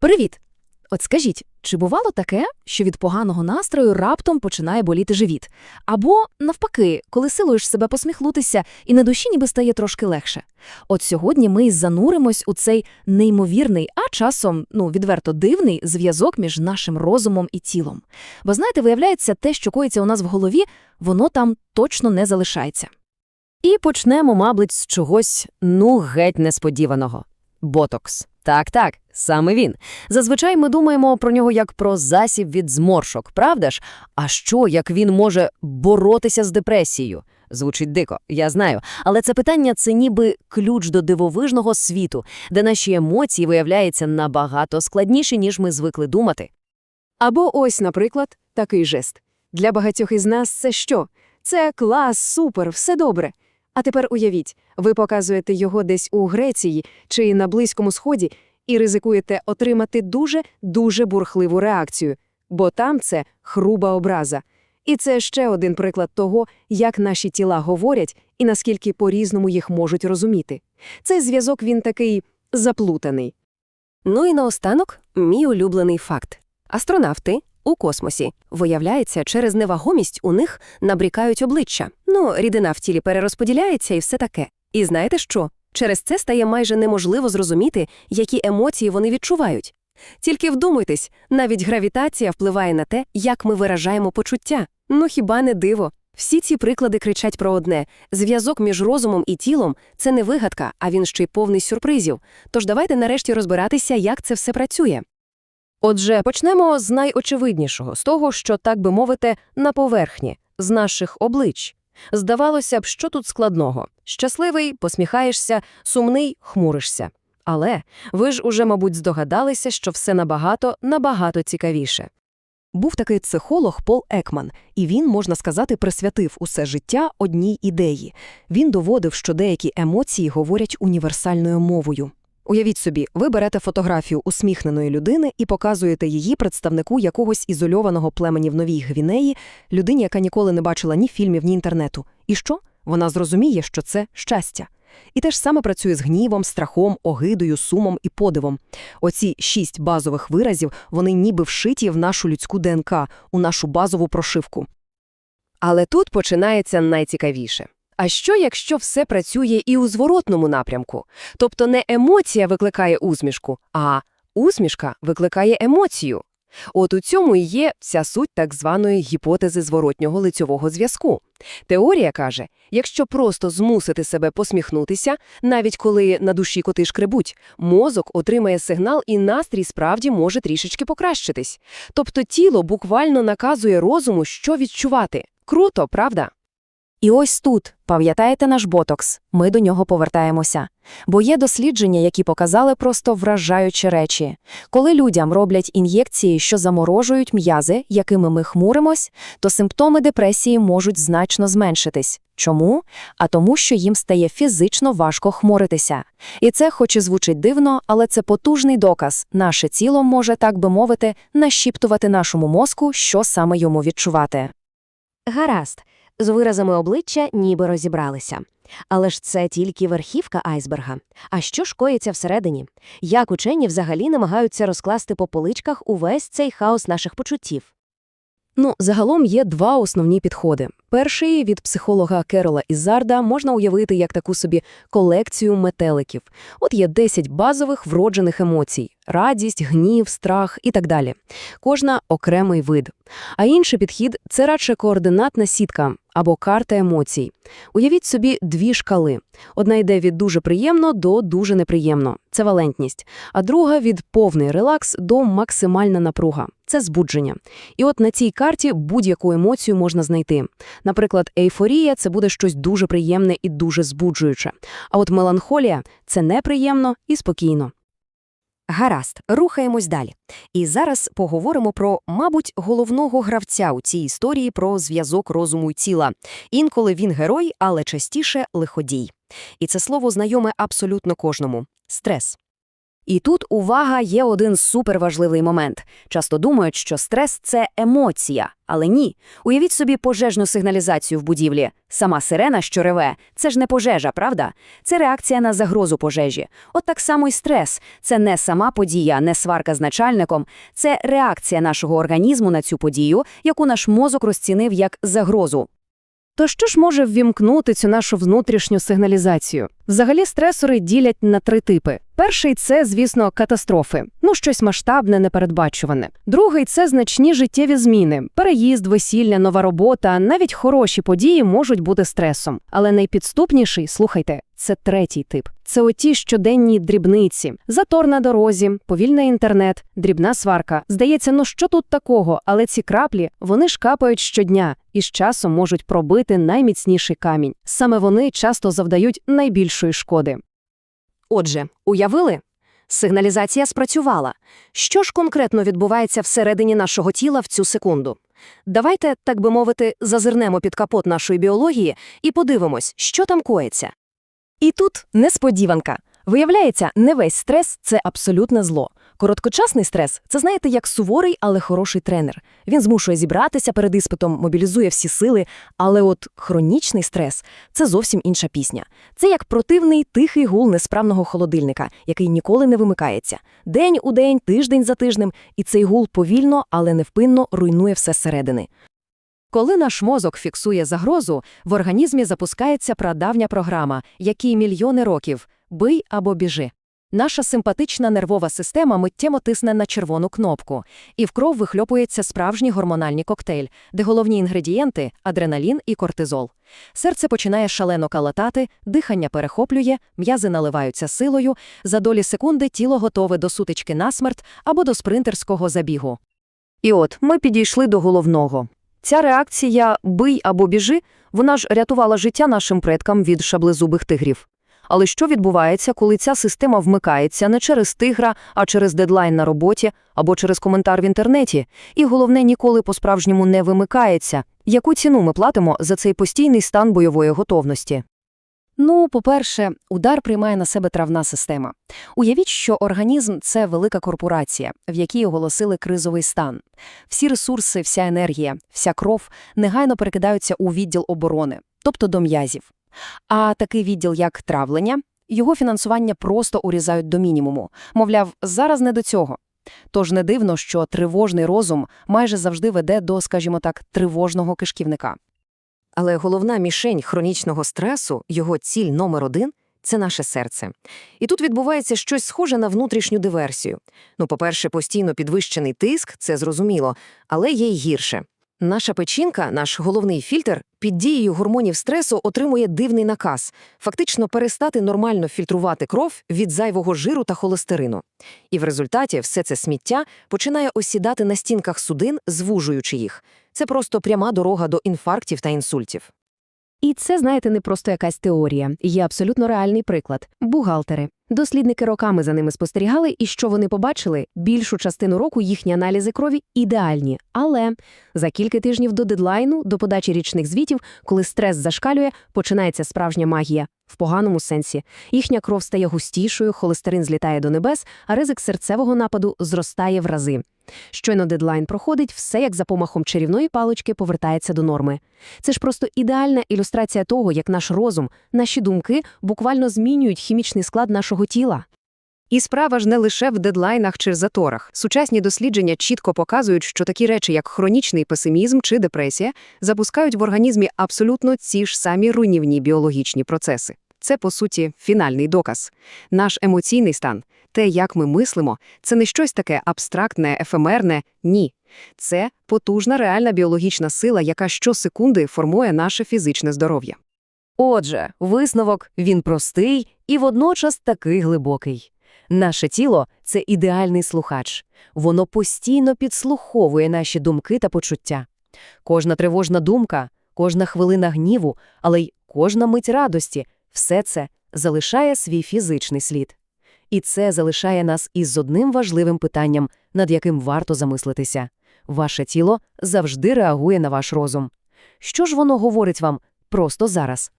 Привіт! От скажіть, чи бувало таке, що від поганого настрою раптом починає боліти живіт? Або, навпаки, коли силуєш себе посміхнутися, і на душі ніби стає трошки легше? От сьогодні ми зануримось у цей неймовірний, а часом, ну, відверто дивний зв'язок між нашим розумом і тілом. Бо знаєте, виявляється, те, що коїться у нас в голові, воно там точно не залишається. І почнемо, мабуть, з чогось, ну, геть несподіваного. Ботокс. Так-так, саме він. Зазвичай ми думаємо про нього як про засіб від зморшок, правда ж? А що, як він може боротися з депресією? Звучить дико, я знаю. Але це питання це ніби ключ до дивовижного світу, де наші емоції виявляються набагато складніші, ніж ми звикли думати. Або ось, наприклад, такий жест. Для багатьох із нас це що? Це клас, супер, все добре. А тепер уявіть, ви показуєте його десь у Греції чи на Близькому Сході і ризикуєте отримати дуже-дуже бурхливу реакцію, бо там це хруба образа. І це ще один приклад того, як наші тіла говорять і наскільки по-різному їх можуть розуміти. Цей зв'язок він такий заплутаний. Ну і наостанок мій улюблений факт. Астронавти у космосі, виявляється, через невагомість у них набрікають обличчя. Ну, рідина в тілі перерозподіляється і все таке. І знаєте що? Через це стає майже неможливо зрозуміти, які емоції вони відчувають. Тільки вдумайтесь, навіть гравітація впливає на те, як ми виражаємо почуття. Ну хіба не диво? Всі ці приклади кричать про одне: зв'язок між розумом і тілом це не вигадка, а він ще й повний сюрпризів. Тож давайте нарешті розбиратися, як це все працює. Отже, почнемо з найочевиднішого, з того, що, так би мовити, на поверхні, з наших облич. Здавалося б, що тут складного? Щасливий, посміхаєшся, сумний, хмуришся. Але ви ж уже, мабуть, здогадалися, що все набагато, набагато цікавіше. Був такий психолог Пол Екман, і він, можна сказати, присвятив усе життя одній ідеї. Він доводив, що деякі емоції говорять універсальною мовою. Уявіть собі, ви берете фотографію усміхненої людини і показуєте її представнику якогось ізольованого племені в Новій Гвінеї, людині, яка ніколи не бачила ні фільмів, ні інтернету. І що? Вона зрозуміє, що це щастя. І те ж саме працює з гнівом, страхом, огидою, сумом і подивом. Оці шість базових виразів, вони ніби вшиті в нашу людську ДНК, у нашу базову прошивку. Але тут починається найцікавіше. А що, якщо все працює і у зворотному напрямку? Тобто не емоція викликає усмішку, а усмішка викликає емоцію. От у цьому і є вся суть так званої гіпотези зворотнього лицьового зв'язку. Теорія каже, якщо просто змусити себе посміхнутися, навіть коли на душі коти шкребуть, мозок отримає сигнал і настрій справді може трішечки покращитись. Тобто тіло буквально наказує розуму, що відчувати. Круто, правда? І ось тут, пам'ятаєте наш ботокс, ми до нього повертаємося. Бо є дослідження, які показали просто вражаючі речі. Коли людям роблять ін'єкції, що заморожують м'язи, якими ми хмуримось, то симптоми депресії можуть значно зменшитись. Чому? А тому, що їм стає фізично важко хмуритися. І це, хоч і звучить дивно, але це потужний доказ. Наше тіло може, так би мовити, нашіптувати нашому мозку, що саме йому відчувати. Гаразд, з виразами обличчя ніби розібралися. Але ж це тільки верхівка айсберга. А що ж коїться всередині? Як учені взагалі намагаються розкласти по поличках увесь цей хаос наших почуттів? Ну, загалом є два основні підходи. Перший від психолога Керола Ізарда можна уявити як таку собі колекцію метеликів. От є 10 базових вроджених емоцій: радість, гнів, страх і так далі. Кожна окремий вид. А інший підхід це радше координатна сітка або карта емоцій. Уявіть собі дві шкали. Одна йде від дуже приємно до дуже неприємно це валентність, а друга від повний релакс до максимальна напруга це збудження. І от на цій карті будь-яку емоцію можна знайти. Наприклад, ейфорія це буде щось дуже приємне і дуже збуджуюче. А от меланхолія це неприємно і спокійно. Гаразд, рухаємось далі. І зараз поговоримо про, мабуть, головного гравця у цій історії про зв'язок розуму й тіла. Інколи він герой, але частіше лиходій. І це слово знайоме абсолютно кожному стрес. І тут, увага, є один суперважливий момент. Часто думають, що стрес – це емоція. Але ні. Уявіть собі пожежну сигналізацію в будівлі. Сама сирена, що реве – це ж не пожежа, правда? Це реакція на загрозу пожежі. От так само й стрес – це не сама подія, не сварка з начальником. Це реакція нашого організму на цю подію, яку наш мозок розцінив як загрозу. То що ж може ввімкнути цю нашу внутрішню сигналізацію? Взагалі стресори ділять на три типи. Перший це, звісно, катастрофи, ну щось масштабне, непередбачуване. Другий це значні життєві зміни, переїзд, весілля, нова робота, навіть хороші події можуть бути стресом. Але найпідступніший, слухайте, це третій тип. Це оті щоденні дрібниці, затор на дорозі, повільний інтернет, дрібна сварка. Здається, ну що тут такого? Але ці краплі вони ж капають щодня і з часом можуть пробити найміцніший камінь. Саме вони часто завдають найбільшої шкоди. Отже, уявили? Сигналізація спрацювала. Що ж конкретно відбувається всередині нашого тіла в цю секунду? Давайте, так би мовити, зазирнемо під капот нашої біології і подивимось, що там коїться. І тут несподіванка. Виявляється, не весь стрес – це абсолютне зло. Короткочасний стрес – це, знаєте, як суворий, але хороший тренер. Він змушує зібратися перед іспитом, мобілізує всі сили. Але от хронічний стрес – це зовсім інша пісня. Це як противний тихий гул несправного холодильника, який ніколи не вимикається. День у день, тиждень за тижнем, і цей гул повільно, але невпинно руйнує все зсередини. Коли наш мозок фіксує загрозу, в організмі запускається прадавня програма, якій мільйони років – бий або біжи. Наша симпатична нервова система миттєво тисне на червону кнопку, і в кров вихльопується справжній гормональний коктейль, де головні інгредієнти – адреналін і кортизол. Серце починає шалено калатати, дихання перехоплює, м'язи наливаються силою, за долі секунди тіло готове до сутички насмерть або до спринтерського забігу. І от ми підійшли до головного. Ця реакція «бий або біжи» вона ж рятувала життя нашим предкам від шаблезубих тигрів. Але що відбувається, коли ця система вмикається не через тигра, а через дедлайн на роботі або через коментар в інтернеті? І головне, ніколи по-справжньому не вимикається. Яку ціну ми платимо за цей постійний стан бойової готовності? Ну, по-перше, удар приймає на себе травна система. Уявіть, що організм – це велика корпорація, в якій оголосили кризовий стан. Всі ресурси, вся енергія, вся кров негайно перекидаються у відділ оборони, тобто до м'язів. А такий відділ, як травлення, його фінансування просто урізають до мінімуму. Мовляв, зараз не до цього. Тож не дивно, що тривожний розум майже завжди веде до, скажімо так, тривожного кишківника. Але головна мішень хронічного стресу, його ціль номер один – це наше серце. І тут відбувається щось схоже на внутрішню диверсію. Ну, по-перше, постійно підвищений тиск – це зрозуміло, але є й гірше. Наша печінка, наш головний фільтр, під дією гормонів стресу отримує дивний наказ – фактично перестати нормально фільтрувати кров від зайвого жиру та холестерину. І в результаті все це сміття починає осідати на стінках судин, звужуючи їх. Це просто пряма дорога до інфарктів та інсультів. І це, знаєте, не просто якась теорія, є абсолютно реальний приклад. Бухгалтери. Дослідники роками за ними спостерігали, і що вони побачили? Більшу частину року їхні аналізи крові ідеальні. Але за кілька тижнів до дедлайну, до подачі річних звітів, коли стрес зашкалює, починається справжня магія. В поганому сенсі. Їхня кров стає густішою, холестерин злітає до небес, а ризик серцевого нападу зростає в рази. Щойно дедлайн проходить, все як за помахом чарівної палички повертається до норми. Це ж просто ідеальна ілюстрація того, як наш розум, наші думки буквально змінюють хімічний склад нашого тіла. І справа ж не лише в дедлайнах чи заторах. Сучасні дослідження чітко показують, що такі речі, як хронічний песимізм чи депресія, запускають в організмі абсолютно ці ж самі руйнівні біологічні процеси. Це, по суті, фінальний доказ. Наш емоційний стан, те, як ми мислимо, це не щось таке абстрактне, ефемерне, ні. Це потужна реальна біологічна сила, яка щосекунди формує наше фізичне здоров'я. Отже, висновок він простий і водночас такий глибокий. Наше тіло це ідеальний слухач. Воно постійно підслуховує наші думки та почуття. Кожна тривожна думка, кожна хвилина гніву, але й кожна мить радості все це залишає свій фізичний слід. І це залишає нас із одним важливим питанням, над яким варто замислитися. Ваше тіло завжди реагує на ваш розум. Що ж воно говорить вам просто зараз?